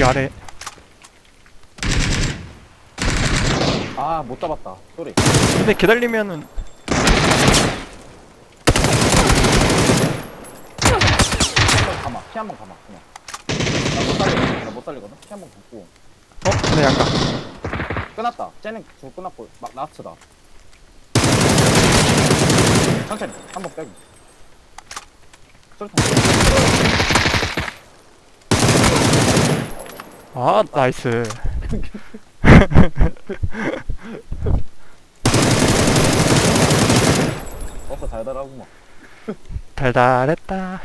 여기 아래 아, 못 잡았다. 쏘리. 근데 기다리면은 한번 감아. 피한번 감아. 그냥. 나 못 살리거든. 나못 살리거든. 피한번 감고. 어? 근데 약간 끝났다. 쟤는 줄 끝났고, 막, 라스트다. 천천히. 한 번 빼기. 쏠탄. 아 나이스 버프 달달하구만. 달달했다